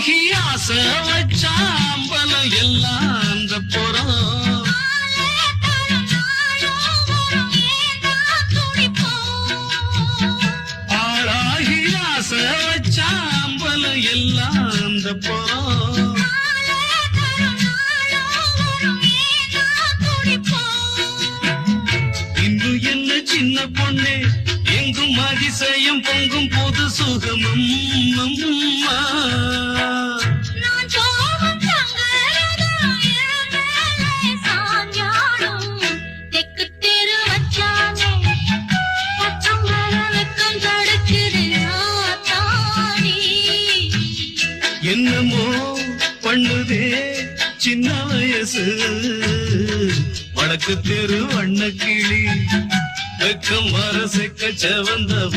ஆகி ஆசை வச்சாம்பலம் எல்லாம் அந்த புறம். ஆளாகி ஆசை வச்சாம்பலம் எல்லாம் அந்த புறம். இன்னும் என்ன சின்ன பொண்ணு எங்கும் அதிசயம் பொங்கும் பொது சுகமும் என்னமோ பண்ணுதே சின்ன வயசு. வடக்கு தெரு வண்ண கிளி வெக்கம் வர செக்க செவந்தவ